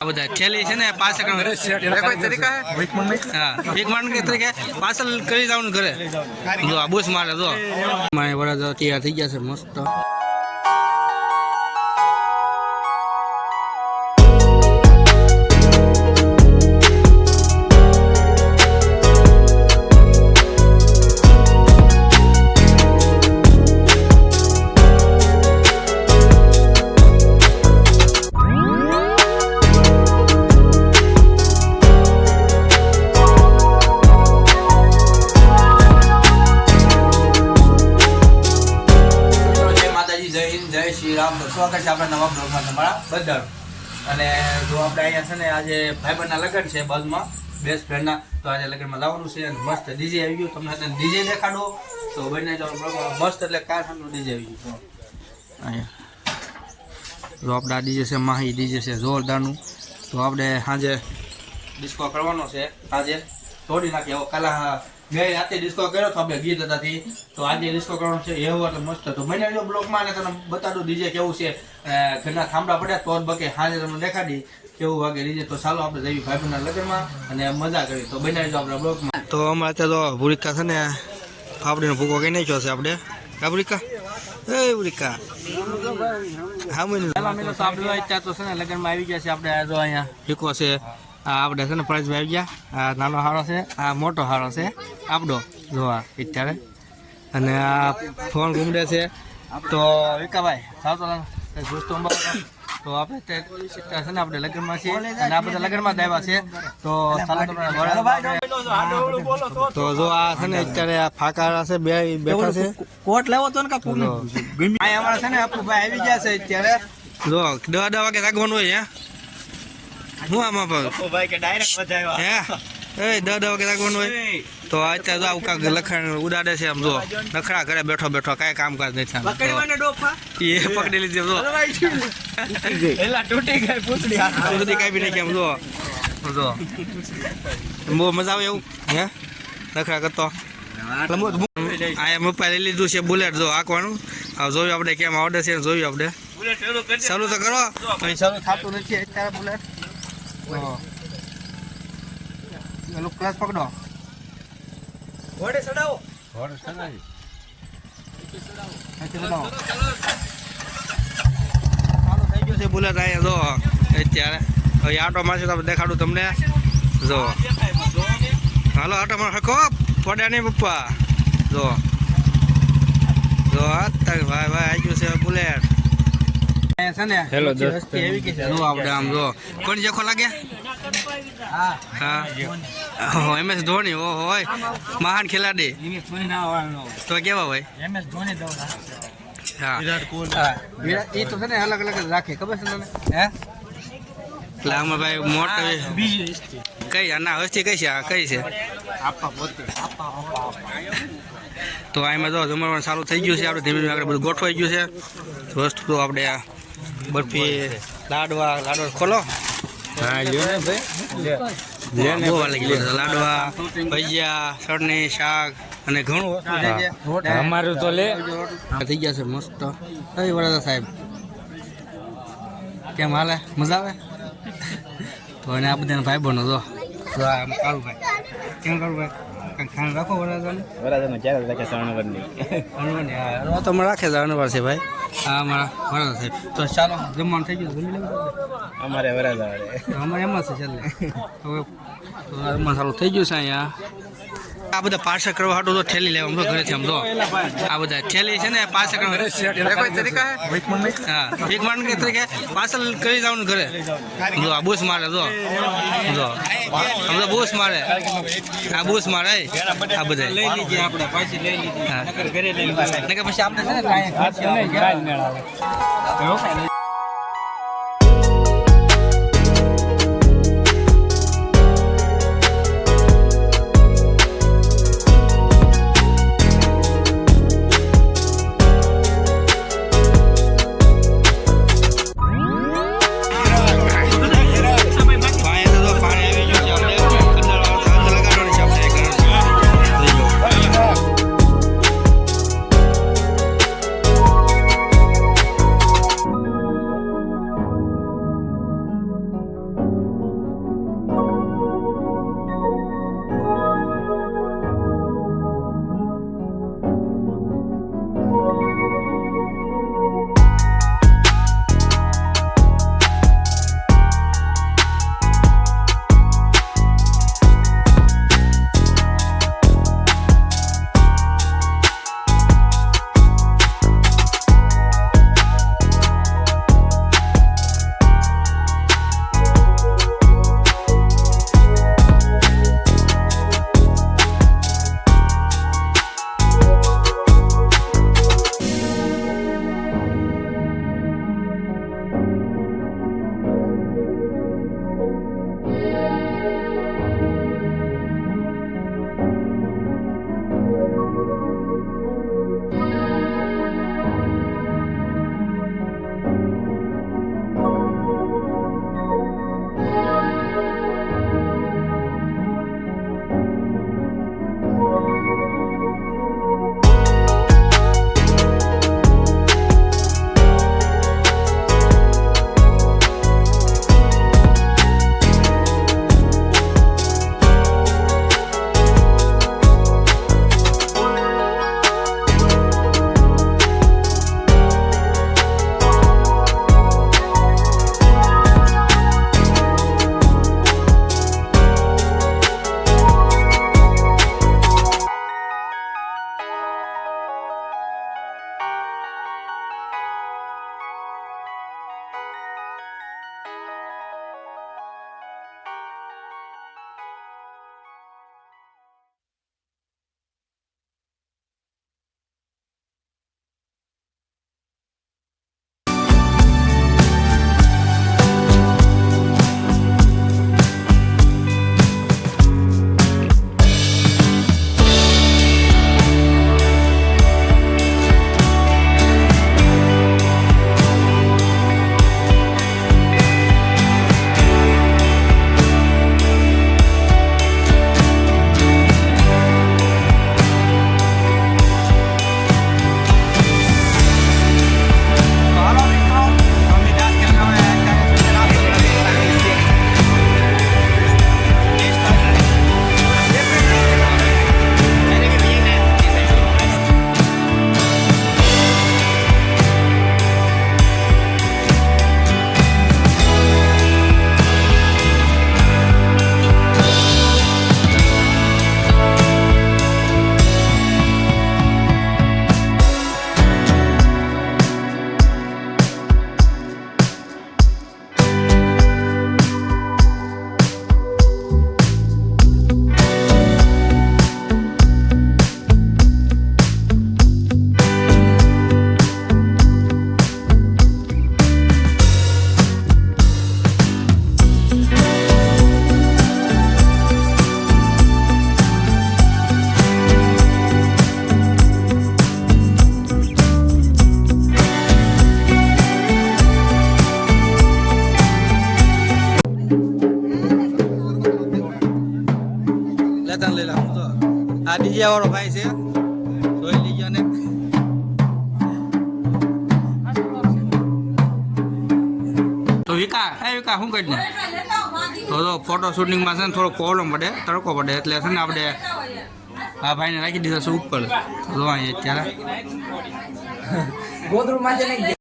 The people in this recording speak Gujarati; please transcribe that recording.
આ બધા થેલી છે ને પાછળ હા? એક માણસ કે તરીકે પાછળ કરી જવાનું ઘરે. જો આ બુશ મારે જો. મારે વડા તૈયાર થઈ ગયા છે મસ્ત. સ્વાગત છે આપણા નવા બ્લોગમાં તમારા બધા અને જો આપણે અહીંયા છે ને આજે ભાઈબંધના લગ્ન છે બાજુમાં બેસ્ટ ફ્રેન્ડના તો આજે લગ્નમાં લાવવાનું છે અને મસ્ત ડીજે આવી ગયું. તમને અત્યારે ડીજે દેખાડો. તો બંને મસ્ત એટલે કારખાનું ડીજે આવી ગયું. અહીંયા. જો આપણા ડીજે છે, માહી ડીજે છે, જોરદારનું. તો આપણે સાંજે ડિસ્કો કરવાનો છે. આજે તોડી નાખીએ કાલા ગઈ રાતે ડિસ્કો કર્યો તો આપણે ગીત હતાથી તો. આજે ડિસ્કો કરવાનો છે એવું એટલે મસ્ત તો મને જો બ્લોગમાં ને તમને બતાડું ડીજે કેવું છે. ઘરના થાંભલા પડ્યા તો બકે સાંજે તમને દેખાડી કેવું વાગે ડીજે. તો ચાલો આપણે જઈએ ભાઈબંધના લગ્નમાં અને મજા કરી તો બનાવી આપણા બ્લોગમાં. તો અમારે અત્યારે તો ભૂરિકા છે ને ફાફડીનો ભૂકો કઈ નાખ્યો છે આપણે. કા ભૂરિકા એ ભૂરિકા હા મને મેં તો આપણે અત્યારે તો છે ને લગ્નમાં આવી ગયા છે આપણે આ જો અહીંયા. ફીકો છે. આપણે છે ને પરેશભાઈ આવી ગયા. આ નાનો હારો છે આ મોટો હારો છે આપડો જોવા અત્યારે. અને આ ફોન ઘૂમડે છે. તો વિકાભાઈ સાવતો દોસ્તો તો આપણે તે છે ને આપણે લગ્નમાં છીએ અને આપણે લગ્નમાં જ આવ્યા છે. તો ચાલો તો જો આ છે ને અત્યારે આ ફાકા છે બે બેઠા છે. કોટ લેવો તો ને કાકુ અમારા છે ને અપુભાઈ આવી ગયા છે અત્યારે. જો દવા દવા વાગે લાગવાનું હોય હે? હું આમાં પણ? ભાઈ કે ડાયરેક્ટ વધાવ્યા હે? એ દવા દવા વાગે લાગવાનું હોય. તો અત્યારે આવું કાંક લખાણ ઉડાડે છે આમ જો. નખરા ઘરે બેઠો બેઠો કાંઈ કામકાજ નથી આમ. ડોફા. એ પકડી લીધી જો. એલા તૂટી ગઈ પૂછડી આમ જો. જો. બહુ મજા આવે એવું? હે? નખરા કરતો. આ મોબાઈલ લઈ લીધું છે બુલેટ જો આંકવાનું જોયું આપણે કેમ આવડે છે જોયું આપણે. ચાલુ તો કરો. ચાલુ થતું નથી અત્યારે બુલેટ. પેલું ક્લાસ પકડો. ઘોડે ચડાવો. ઘોડે ચડાવી. ચાલુ થઈ ગયું છે બુલેટ અહીંયા જો. અત્યારે. હવે આટો મારશે તો દેખાડું તમને. જો. હાલો આટો માર હકો. પડ્યા નહીં પપ્પા. જો. જો ભાઈ ભાઈ આવી ગયું છે બુલેટ. હેલો, જો આપણે આમ જો. કોણ જેખો લાગે? હા. હા. એમ એસ ધોની ઓ હોય મહાન ખેલાડી. તો કેવા હોય? એમએસ ધોની હા. વિરાટ કોહલી. એ તો છે ને અલગ અલગ રાખે ખબર છે તને? હે? એટલે આમાં ભાઈ મોટો કઈ ના હસ્તી કઈ છે? આ કઈ છે? આપા પોતે. આપા આપા તો આમાં જો જમવાનું સારું થઈ ગયું છે આપણે ધીમે ધીમે આગળ બધું ગોઠવાઈ ગયું છે. વસ્તુ તો આપણે આ બરફી લાડવા લાડવા ખોલો. હા લ્યો. ને ભાઈ. લાડવા ભજીયા ચટણી શાક અને ઘણું અમારું તો લે. થઈ ગયા છે મસ્ત. કઈ સાહેબ. કેમ હાલે? મજા આવે? તો આ બધાના ભાઈ બનો જો. તો આ ભાઈ. કેમ ખાણ રાખો વડાદાને? વરાજાનો ક્યારે રાખે છે અણવર છે ભાઈ. અમારા વડાદા સાહેબ તો ચાલો જમવાનું થઈ ગયું. જમી લેવું અમારે વરાજા અમારે એમાં છે ચાલે હવે જમવાનું સારું થઈ ગયું છે અહીંયા. આ બધા પાર્સલ કરવા હાટું તો થેલી લેવા તો ઘરેથી આમ જો આ બધા થેલી છે ને પાર્સલ કરવા. તરીકા હા? એક માણસ કે તરીકે? પાર્સલ કરી જવાનું ઘરે. જો આ બુશ મારે જો. જો. આમ તો મારે. આ બુશ મારે આ બધા. લઈ લીધી આપણે પાછી લઈ લીધી ઘરે લઈ લીધી નકર પછી આપણે છે ને કાંઈ મીડિયા વાળો ભાઈ છે. જોઈ લીજો ને. તો વિકા, હે વિકા, શું કરી તો તો ફોટો શૂટિંગમાં છે ને થોડો પ્રોબ્લેમ પડે, તડકો પડે, એટલે છે ને આપણે આ ભાઈને રાખી દીધા છે ઉપર. જો અત્યારે.